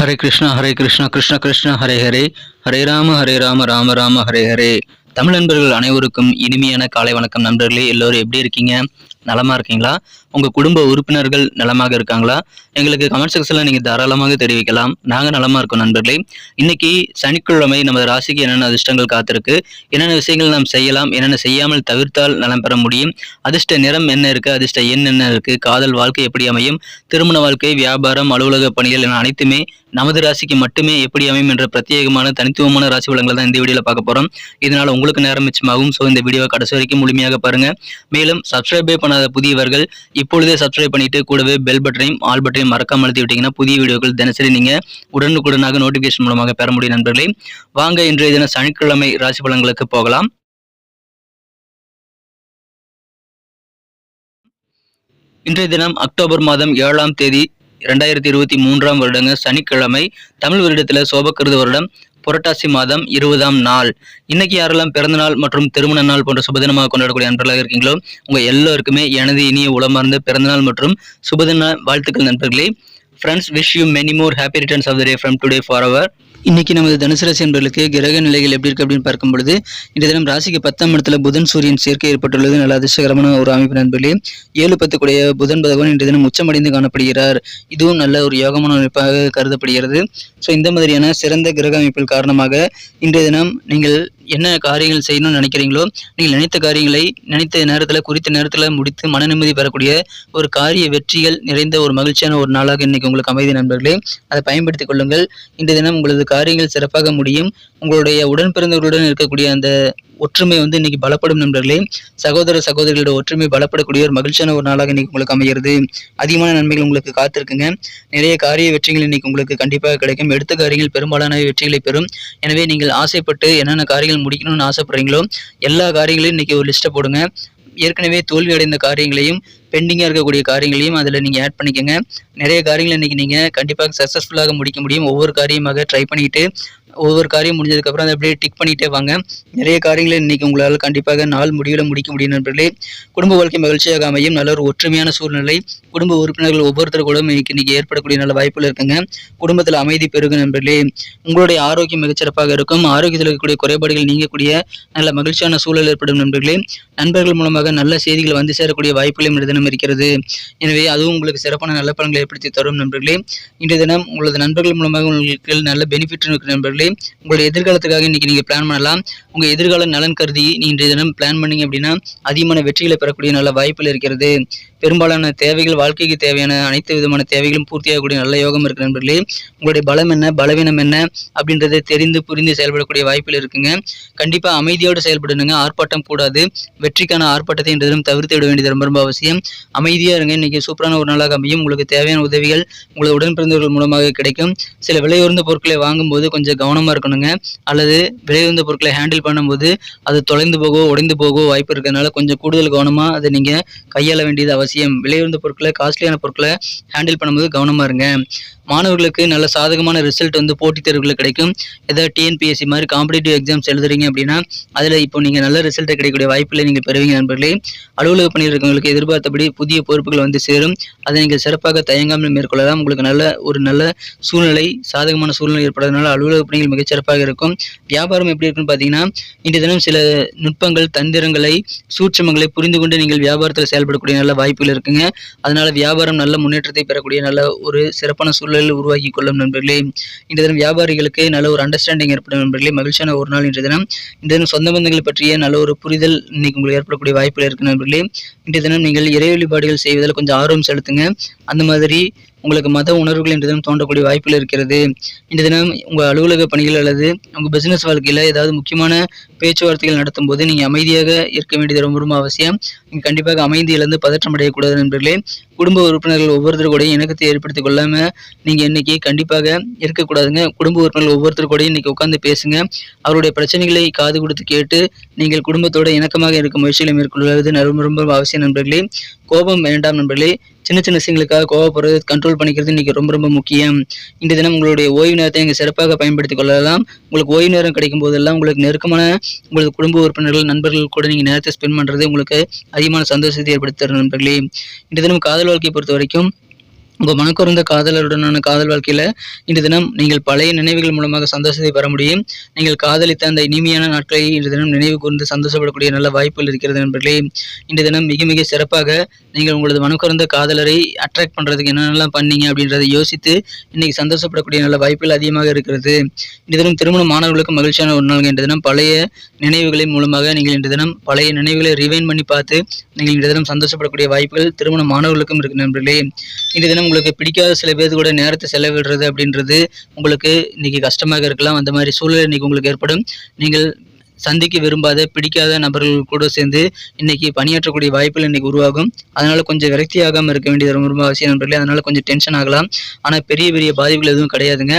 ஹரே கிருஷ்ணா ஹரே கிருஷ்ணா கிருஷ்ண கிருஷ்ணா ஹரே ஹரே. ஹரே ராம ஹரே ராம ராம ராம ஹரே ஹரே. தமிழ் நண்பர்கள் அனைவருக்கும் இனிமையான காலை வணக்கம் நண்பர்களே. எல்லோரும் எப்படி இருக்கீங்க? நலமா இருக்கீங்களா? உங்க குடும்ப உறுப்பினர்கள் நலமாக இருக்காங்களா? எங்களுக்கு கமெண்ட் செக்ஷன்ல நீங்க தாராளமாக தெரிவிக்கலாம். நாங்க நலமா இருக்கோம் நண்பர்களே. இன்னைக்கு சனிக்கிழமை நமது ராசிக்கு என்னென்ன அதிர்ஷ்டங்கள் காத்திருக்கு? என்னென்ன விஷயங்கள் நாம் செய்யலாம்? என்னென்ன செய்யாமல் தவிர்த்தால் நலம் பெற முடியும்? அதிர்ஷ்ட நிறம் என்ன இருக்கு? அதிர்ஷ்ட எண் என்ன இருக்கு? காதல் வாழ்க்கை எப்படி அமையும்? திருமண வாழ்க்கை வியாபாரம் அலுவலக பணிகள் என அனைத்துமே நமது ராசிக்கு மட்டுமே எப்படி அமையும் என்ற பிரத்யேகமான தனித்துவமான ராசி பலன்களை தான் இந்த வீடியோவில் பார்க்க போகிறோம் இதனால் உங்களுக்கு நேரம் மிச்சமாகும். ஸோ இந்த வீடியோவை கடைசி வரைக்கும் முழுமையாக பாருங்கள் மேலும் சப்ஸ்கிரைபே பண்ணாத புதியவர்கள் இப்பொழுதே சப்ஸ்கிரைப் பண்ணிட்டு கூடவே பெல் பட்டனையும் ஆல் பட்டனையும் மறக்காமல் அழுத்தி விட்டீங்கன்னா புதிய வீடியோக்கள் தினசரி நீங்கள் உடனுக்குடனாக நோட்டிஃபிகேஷன் மூலமாக பெற முடியும் நண்பர்களே. வாங்க இன்றைய தினம் சனிக்கிழமை ராசி பலன்களுக்கு போகலாம். இன்றைய தினம் அக்டோபர் மாதம் ஏழாம் தேதி இரண்டாயிரத்தி இருபத்தி மூன்றாம் வருடங்க சனிக்கிழமை தமிழ் வருடத்தில் சோபக்கிருத வருடம் புரட்டாசி மாதம் இருபதாம் நாள். இன்னைக்கு யாரெல்லாம் பிறந்த நாள் மற்றும் திருமண நாள் போன்ற சுபதினமாக கொண்டாடக்கூடிய நண்பர்களாக இருக்கீங்களோ உங்க எல்லோருக்குமே எனது இனிய உளமார்ந்த பிறந்தநாள் மற்றும் சுபதின வாழ்த்துக்கள் நண்பர்களே. Friends wish you many more happy returns of the day from today for our இன்னைக்கு நமது தனுசு ராசி என்பர்களுக்கு கிரக நிலைகள் எப்படி இருக்கு அப்படின்னு பார்க்கும் பொழுது இந்த தினம் ராசிக்கு பத்தாம் இடத்துல புதன் சூரியன் சேர்க்கை ஏற்பட்டுள்ளது. நல்ல அதிர்ஷ்டகரமான ஒரு அமைப்பு நண்பர்களே. ஏழு பத்துக்குடைய புதன் பகவான் இன்றைய தினம் உச்சமடைந்து காணப்படுகிறார். இதுவும் நல்ல ஒரு யோகமான அமைப்பாக கருதப்படுகிறது. ஸோ இந்த மாதிரியான சிறந்த கிரக அமைப்பின் காரணமாக இன்றைய தினம் நீங்கள் என்ன காரியங்கள் செய்யணும்னு நினைக்கிறீங்களோ நீங்கள் நினைத்த காரியங்களை நினைத்த நேரத்தில் குறித்த நேரத்தில் முடித்து மன நிம்மதி பெறக்கூடிய ஒரு காரிய வெற்றிகள் நிறைந்த ஒரு மகிழ்ச்சியான ஒரு நாளாக இன்னைக்கு உங்களுக்கு அமைதி நண்பர்களே. அதை பயன்படுத்திக் கொள்ளுங்கள். இன்றைய தினம் உங்களது காரியங்கள் சிறப்பாக முடியும். உங்களுடைய உடன் பிறந்தவர்களுடன் இருக்கக்கூடிய அந்த ஒற்றுமை வந்து இன்னைக்கு பலப்படும் நண்பர்களே. சகோதர சகோதரிகளோட ஒற்றுமை பலப்படக்கூடிய ஒரு மகிழ்ச்சியான ஒரு நாளாக இன்னைக்கு உங்களுக்கு அமைகிறது. அதிகமான நன்மைகள் உங்களுக்கு காத்திருக்குங்க. நிறைய காரிய வெற்றிகள் இன்னைக்கு உங்களுக்கு கண்டிப்பாக கிடைக்கும். எடுத்த காரியங்கள் பெரும்பாலான வெற்றிகளை பெறும். எனவே நீங்கள் ஆசைப்பட்டு என்னென்ன காரியங்கள் முடிக்கணும்னு ஆசைப்படுறீங்களோ எல்லா காரியங்களையும் இன்னைக்கு ஒரு லிஸ்ட்டை போடுங்க. ஏற்கனவே தோல்வி அடைந்த காரியங்களையும் பெண்டிங்காக இருக்கக்கூடிய காரியங்களையும் அதில் நீங்கள் ஆட் பண்ணிக்கோங்க. நிறைய காரியங்கள் இன்றைக்கி நீங்கள் கண்டிப்பாக சக்ஸஸ்ஃபுல்லாக முடிக்க முடியும். ஒவ்வொரு காரியமாக ட்ரை பண்ணிட்டு ஒவ்வொரு காரியம் முடிஞ்சதுக்கப்புறம் அதை அப்படியே டிக் பண்ணிட்டே வாங்க. நிறைய காரியங்களை இன்னைக்கு உங்களால் கண்டிப்பாக நாள் முடிவில் முடிக்க முடியும் நண்பர்களே. குடும்ப வாழ்க்கை மகிழ்ச்சியாக அமையும். நல்ல ஒரு ஒற்றுமையான சூழ்நிலை. குடும்ப உறுப்பினர்கள் ஒவ்வொருத்தர் கூட இன்னைக்கு இன்றைக்கி ஏற்படக்கூடிய நல்ல வாய்ப்புகள் இருக்குங்க. குடும்பத்தில் அமைதி பெருகும் நண்பர்களே. உங்களுடைய ஆரோக்கியம் மிகச்சிறப்பாக இருக்கும். ஆரோக்கியத்தில் இருக்கக்கூடிய குறைபாடுகள் நீங்கக்கூடிய நல்ல மகிழ்ச்சியான சூழல் ஏற்படும் நண்பர்களே. நண்பர்கள் மூலமாக நல்ல செய்திகள் வந்து சேரக்கூடிய வாய்ப்புகளும் தினம் இருக்கிறது எனவே அதுவும் உங்களுக்கு சிறப்பான நல்ல பலன்களை ஏற்படுத்தி தரும் நண்பர்களே. இன்றைய தினம் உங்களது நண்பர்கள் மூலமாக உங்களுக்கு நல்ல பெனிஃபிட் இருக்கிற நண்பர்களே. உங்களுடைய எதிர்காலத்துக்காக இன்னைக்கு நீங்கள் பிளான் பண்ணலாம். உங்கள் எதிர்கால நலன் கருதி நீ இன்றைய தினம் பிளான் பண்ணீங்க அப்படின்னா அதிகமான வெற்றிகளை பெறக்கூடிய நல்ல வாய்ப்புகள் இருக்கிறது. பெரும்பாலான தேவைகள் வாழ்க்கைக்கு தேவையான அனைத்து விதமான தேவைகளும் பூர்த்தியாகக்கூடிய நல்ல யோகம் இருக்கு நண்பர்களே. உங்களுடைய பலம் என்ன பலவீனம் என்ன அப்படின்றத தெரிந்து புரிந்து செயல்படக்கூடிய வாய்ப்புகள் இருக்குங்க. கண்டிப்பாக அமைதியோடு செயல்படணுங்க. ஆர்ப்பாட்டம் கூடாது. வெற்றிக்கான ஆர்ப்பாட்டத்தை இன்றைய தினம் தவிர்த்து விட வேண்டியது ரொம்ப ரொம்ப அவசியம். அமைதியாக இருங்க. இன்னைக்கு சூப்பரான ஒரு நாளாக அமையும். உங்களுக்கு தேவையான உதவிகள் உங்களது உடன் பிறந்தவர்கள் மூலமாக கிடைக்கும். சில விலையுறந்த பொருட்களை வாங்கும்போது கொஞ்சம் கவனமாக இருக்கணுங்க. அல்லது விலையுறந்த பொருட்களை ஹேண்டில் பண்ணும்போது அது தொலைந்து போகவோ உடைந்து போகவோ வாய்ப்பு இருக்கிறதுனால கொஞ்சம் கூடுதல் கவனமாக அதை நீங்கள் கையாள வேண்டியது அவசியம். விலையுறந்த பொருட்களை காஸ்ட்லியான பொருட்களை ஹேண்டில் பண்ணும்போது கவனமாக இருங்க. மாணவர்களுக்கு நல்ல சாதகமான ரிசல்ட் வந்து போட்டித் தேர்வுகளில் கிடைக்கும். ஏதாவது டிஎன்பிஎஸ்சி மாதிரி காம்படிட்டிவ் எக்ஸாம்ஸ் எழுதுறீங்க அப்படின்னா அதில் இப்போ நீங்கள் நல்ல ரிசல்ட்டை கிடைக்கக்கூடிய வாய்ப்புகளை நீங்கள் பெறுவீங்க நண்பர்களே. அலுவலக பணியில் இருக்கவங்களுக்கு எதிர்பார்த்தபடி புதிய பொறுப்புகள் வந்து சேரும். அதை நீங்கள் சிறப்பாக தயங்காமல் மேற்கொள்ளலாம். உங்களுக்கு நல்ல ஒரு நல்ல சூழ்நிலை சாதகமான சூழ்நிலை ஏற்படுறதுனால அலுவலக பணிகள் மிகச்சிறப்பாக இருக்கும். வியாபாரம் எப்படி இருக்குன்னு பார்த்தீங்கன்னா இன்றைய தினம் சில நுட்பங்கள் தந்திரங்களை சூட்சமங்களை புரிந்து கொண்டு நீங்கள் வியாபாரத்தில் செயல்படக்கூடிய நல்ல வாய்ப்புகள் இருக்குங்க. அதனால வியாபாரம் நல்ல முன்னேற்றத்தை பெறக்கூடிய நல்ல ஒரு சிறப்பான சூழல் உருவாக்கி கொள்ளும் நண்பர்களே. இந்த தினம் வியாபாரிகளுக்கு நல்ல ஒரு அண்டர்ஸ்டாண்டிங் ஏற்படும் நண்பர்களே. மகிழ்ச்சியான ஒரு நாள் இன்றைய தினம். இன்றைய தினம் சொந்த பந்தங்களை பற்றிய நல்ல ஒரு புரிதல் இன்னைக்கு உங்களுக்கு ஏற்படக்கூடிய வாய்ப்புகள் இருக்கு நண்பர்களே. இன்றைய தினம் நீங்கள் இறை வழிபாடுகள் செய்வதில் கொஞ்சம் ஆர்வம் செலுத்துங்க. அந்த மாதிரி உங்களுக்கு மத உணர்வுகள் இன்று தினம் தோன்றக்கூடிய வாய்ப்புகள் இருக்கிறது. இன்று தினம் உங்கள் அலுவலக பணிகள் அல்லது உங்கள் பிசினஸ் வாழ்க்கையில் ஏதாவது முக்கியமான பேச்சுவார்த்தைகள் நடத்தும் போது நீங்கள் அமைதியாக இருக்க வேண்டியது ரொம்ப ரொம்ப அவசியம். நீங்கள் கண்டிப்பாக அமைதி இழந்து பதற்றம் அடையக்கூடாது நண்பர்களே. குடும்ப உறுப்பினர்கள் ஒவ்வொருத்தர் கூட இணக்கத்தை ஏற்படுத்திக் கொள்ளாமல் நீங்கள் இன்னைக்கு கண்டிப்பாக இருக்கக்கூடாதுங்க. குடும்ப உறுப்பினர்கள் ஒவ்வொருத்தர் கூட இன்னைக்கு உட்காந்து பேசுங்க. அவருடைய பிரச்சனைகளை காது கொடுத்து கேட்டு நீங்கள் குடும்பத்தோட இணக்கமாக இருக்கும் முயற்சிகளை மேற்கொள்வது ரொம்ப ரொம்ப அவசியம் நண்பர்களே. கோபம் வேண்டாம் நண்பர்களே. சின்ன சின்ன விஷயங்களுக்காக கோவப்படுறது கண்ட்ரோல் பண்ணிக்கிறது இன்னைக்கு ரொம்ப ரொம்ப முக்கியம். இந்த தினம் உங்களுடைய ஓய்வு நேரத்தை நீங்கள் சிறப்பாக பயன்படுத்திக் கொள்ளலாம். உங்களுக்கு ஓய்வு நேரம் கிடைக்கும் போதெல்லாம் உங்களுக்கு நெருக்கமான உங்களது குடும்ப உறுப்பினர்கள் நண்பர்கள் கூட நீங்கள் நேரத்தை ஸ்பெண்ட் பண்ணுறது உங்களுக்கு அதிகமான சந்தோஷத்தை ஏற்படுத்தி தரும் நண்பர்களே. இந்த தினம் காதல் வாழ்க்கையை பொறுத்த வரைக்கும் உங்கள் மனக்குறந்த காதலருடனான காதல் வாழ்க்கையில் இன்று தினம் நீங்கள் பழைய நினைவுகள் மூலமாக சந்தோஷத்தை பெற முடியும். நீங்கள் காதலித்த அந்த இனிமையான நாட்களை இன்று தினம் நினைவு கூர்ந்து சந்தோஷப்படக்கூடிய நல்ல வாய்ப்புகள் இருக்கிறது நண்பர்களே. இன்று தினம் மிக மிக சிறப்பாக நீங்கள் உங்களது மனக்குறந்த காதலரை அட்ராக்ட் பண்ணுறதுக்கு என்னென்னலாம் பண்ணீங்க அப்படின்றத யோசித்து இன்னைக்கு சந்தோஷப்படக்கூடிய நல்ல வாய்ப்புகள் அதிகமாக இருக்கிறது. இன்று தினம் திருமண மாணவர்களுக்கு மகிழ்ச்சியான ஒரு நாள். இன்று தினம் பழைய நினைவுகளின் மூலமாக நீங்கள் இன்று தினம் பழைய நினைவுகளை ரிவைன் பண்ணி பார்த்து நீங்கள் இன்று தினம் சந்தோஷப்படக்கூடிய வாய்ப்புகள் திருமண மாணவர்களுக்கும் இருக்கு நண்பர்களே. இன்று தினம் உங்களுக்கு பிடிக்காத சில பேர் கூட நேரத்தை செலவிடுறது அப்படின்றது உங்களுக்கு இன்றைக்கி கஷ்டமாக இருக்கலாம். அந்த மாதிரி சூழ்நிலை இன்றைக்கி உங்களுக்கு ஏற்படும். நீங்கள் சந்திக்க விரும்பாத பிடிக்காத நபர்கள் கூட சேர்ந்து இன்னைக்கு பணியாற்றக்கூடிய வாய்ப்புகள் இன்னைக்கு உருவாகும். அதனால கொஞ்சம் விரக்தி ஆகாமல் இருக்க வேண்டியது ரொம்ப ரொம்ப அவசியம் நண்பர்களே. அதனால கொஞ்சம் டென்ஷன் ஆகலாம். ஆனால் பெரிய பெரிய பாதிப்புகள் எதுவும் கிடையாதுங்க.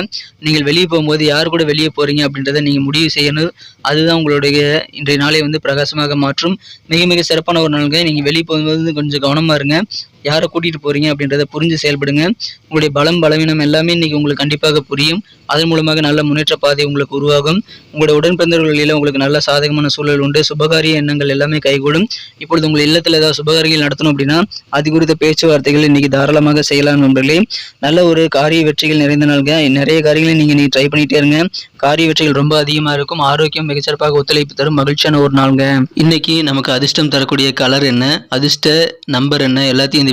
நீங்கள் வெளியே போகும்போது யார் கூட வெளியே போறீங்க அப்படின்றத நீங்கள் முடிவு செய்யணும். அதுதான் உங்களுடைய இன்றைய நாளை வந்து பிரகாசமாக மாற்றும். மிக மிக சிறப்பான ஒரு நாளுங்க. நீங்கள் வெளியே போகும்போது கொஞ்சம் கவனமாக இருங்க. யாரை கூட்டிகிட்டு போகிறீங்க அப்படின்றத புரிஞ்சு செயல்படுங்க. உங்களுடைய பலம் பலவீனம் எல்லாமே இன்றைக்கி உங்களுக்கு கண்டிப்பாக புரியும். அதன் மூலமாக நல்ல முன்னேற்ற பாதை உங்களுக்கு உருவாகும். உங்களுடைய உடன்பிறந்தவர்களில் உங்களுக்கு நல்ல சாதகமான சூழல் உண்டு. சுபகாரிய எண்ணங்கள் எல்லாமே கைகூடும். இப்பொழுது உங்கள் இல்லத்தில் ஏதாவது சுபகாரியங்கள் நடத்தணும் அப்படின்னா அது குறித்த பேச்சுவார்த்தைகள் இன்றைக்கி தாராளமாக செய்யலாம் நண்பர்களே. நல்ல ஒரு காரிய வெற்றிகள் நிறைந்த நாள்க நிறைய காரியங்களை நீங்கள் நீங்கள் ட்ரை பண்ணிகிட்டே இருங்க. காரிய வெற்றிகள் ரொம்ப அதிகமாக இருக்கும். ஆரோக்கியம் மிகச்சிறப்பாக ஒத்துழைப்பு தரும். மகிழ்ச்சியான ஒரு நாளுங்க. இன்னைக்கு நமக்கு அதிர்ஷ்டம் தரக்கூடிய கலர் என்ன? அதிர்ஷ்ட நம்பர் என்ன? எல்லாத்தையும் இந்த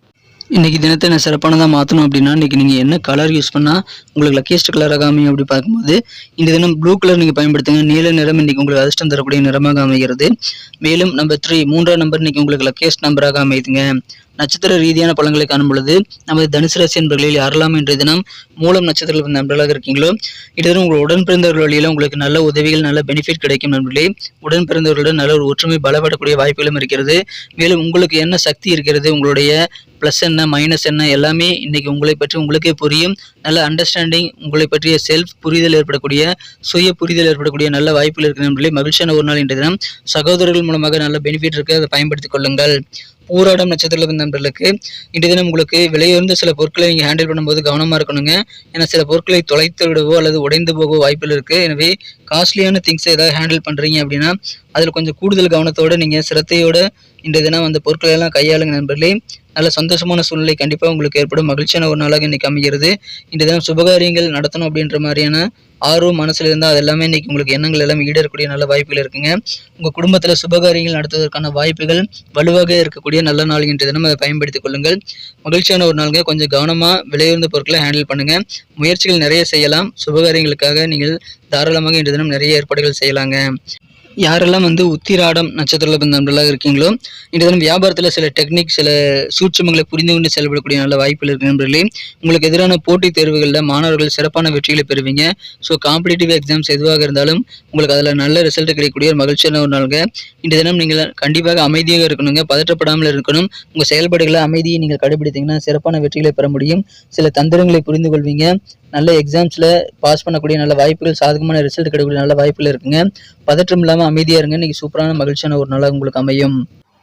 இன்னைக்கு தினத்தை என்ன சிறப்பானதாக மாற்றணும் அப்படின்னா இன்னைக்கு நீங்கள் என்ன கலர் யூஸ் பண்ணால் உங்களுக்கு லக்கியஸ்ட் கலராக அமையும் அப்படி பார்க்கும்போது இந்த தினம் ப்ளூ கலர் நீங்கள் பயன்படுத்துங்க. நீல நிறம் இன்னைக்கு உங்களுக்கு அதிர்ஷ்டம் தரக்கூடிய நிறமாக அமைகிறது மேலும் நம்பர் த்ரீ மூன்றாம் நம்பர் இன்னைக்கு உங்களுக்கு லக்கியஸ்ட் நம்பராக அமைதுங்க நட்சத்திர ரீதியான பலன்களை காணும் பொழுது நமது தனுசு ராசி என்பர்களில் யாரெல்லாம் இன்றைய தினம் மூலம் நட்சத்திரத்தில் நண்பர்களாக இருக்கீங்களோ இதில் உங்கள் உடன் பிறந்தவர்கள் வழியில் உங்களுக்கு நல்ல உதவிகள் நல்ல பெனிஃபிட் கிடைக்கும் நண்பர்களே. உடன் பிறந்தவர்களுடன் நல்ல ஒரு ஒற்றுமை பலப்படக்கூடிய வாய்ப்புகளும் இருக்கிறது. மேலும் உங்களுக்கு என்ன சக்தி இருக்கிறது உங்களுடைய ப்ளஸ் என்ன மைனஸ் என்ன எல்லாமே இன்னைக்கு உங்களை பற்றி உங்களுக்கே புரியும். நல்ல அண்டர்ஸ்டாண்டிங் உங்களை பற்றிய செல்ஃப் புரிதல் ஏற்படக்கூடிய சுய புரிதல் ஏற்படக்கூடிய நல்ல வாய்ப்புகள் இருக்கிற நண்பர்களே. மகிழ்ச்சியான ஒரு நாள் இன்றைய தினம். சகோதரர்கள் மூலமாக நல்ல பெனிஃபிட் இருக்கு அதை பயன்படுத்திக் கொள்ளுங்கள். ஊராடம் நட்சத்திரத்தில் நண்பர்களுக்கு இன்றைய தினம் உங்களுக்கு விலையுயர்ந்த சில பொருட்களை நீங்கள் ஹேண்டில் பண்ணும்போது கவனமாக இருக்கணுங்க. ஏன்னா சில பொருட்களை தொலைத்து விடவோ அல்லது உடைந்து போகவோ வாய்ப்புகள் இருக்குது எனவே காஸ்ட்லியான திங்ஸை ஏதாவது ஹேண்டில் பண்ணுறீங்க அப்படின்னா அதில் கொஞ்சம் கூடுதல் கவனத்தோடு நீங்கள் சிரத்தையோடு இன்றைய தினம் அந்த பொருட்களை எல்லாம் கையாளுங்க நண்பர்களே. நல்ல சந்தோஷமான சூழ்நிலை கண்டிப்பாக உங்களுக்கு ஏற்படும். மகிழ்ச்சியான ஒரு நாளாக இன்றைக்கி அமைகிறது. இன்றைய தினம் சுபகாரியங்கள் நடத்தணும் அப்படின்ற மாதிரியான ஆர்வம் மனசில் இருந்தால் அது எல்லாமே இன்றைக்கி உங்களுக்கு எண்ணங்கள் எல்லாமே ஈடேறக்கூடிய நல்ல வாய்ப்புகள் இருக்குங்க. உங்கள் குடும்பத்தில் சுபகாரியங்கள் நடத்துவதற்கான வாய்ப்புகள் வலுவாக இருக்கக்கூடிய நல்ல நாள் இன்றைய தினம் அதை பயன்படுத்திக் கொள்ளுங்கள். மகிழ்ச்சியான ஒரு நாளுங்க. கொஞ்சம் கவனமாக விலையுயர்ந்த பொருட்களை ஹேண்டில் பண்ணுங்கள் முயற்சிகள் நிறைய செய்யலாம். சுபகாரியங்களுக்காக நீங்கள் தாராளமாக இன்றைய தினம் நிறைய ஏற்பாடுகள் செய்யலாங்க. யாரெல்லாம் வந்து உத்திராடம் நட்சத்திரத்தில் நண்பர்களாக இருக்கீங்களோ இன்றைய தினம் வியாபாரத்தில் சில டெக்னிக் சில சூட்சமங்களை புரிந்து கொண்டு செயல்படக்கூடிய நல்ல வாய்ப்புகள் இருக்கு நண்பர்களே. உங்களுக்கு எதிரான போட்டித் தேர்வுகளில் மாணவர்கள் சிறப்பான வெற்றிகளை பெறுவீங்க. ஸோ காம்படிட்டிவ் எக்ஸாம்ஸ் எதுவாக இருந்தாலும் உங்களுக்கு அதில் நல்ல ரிசல்ட் கிடைக்கக்கூடிய ஒரு மகிழ்ச்சியான ஒரு நாளுங்க. இன்றைய தினம் நீங்கள் கண்டிப்பாக அமைதியாக இருக்கணுங்க. பதற்றப்படாமல் இருக்கணும். உங்கள் செயல்பாடுகளை அமைதியை நீங்கள் கடைபிடித்தீங்கன்னா சிறப்பான வெற்றிகளை பெற முடியும். சில தந்திரங்களை புரிந்து கொள்வீங்க. நல்ல எக்ஸாம்ஸில் பாஸ் பண்ணக்கூடிய நல்ல வாய்ப்புகள் சாதகமான ரிசல்ட் கிடைக்கக்கூடிய நல்ல வாய்ப்புகள் இருக்குங்க. பதற்றம் இல்லாமல் அமைதியாக இருங்க. இன்னைக்கு சூப்பரான மகிழ்ச்சியான ஒரு நாளாக உங்களுக்கு அமையும்.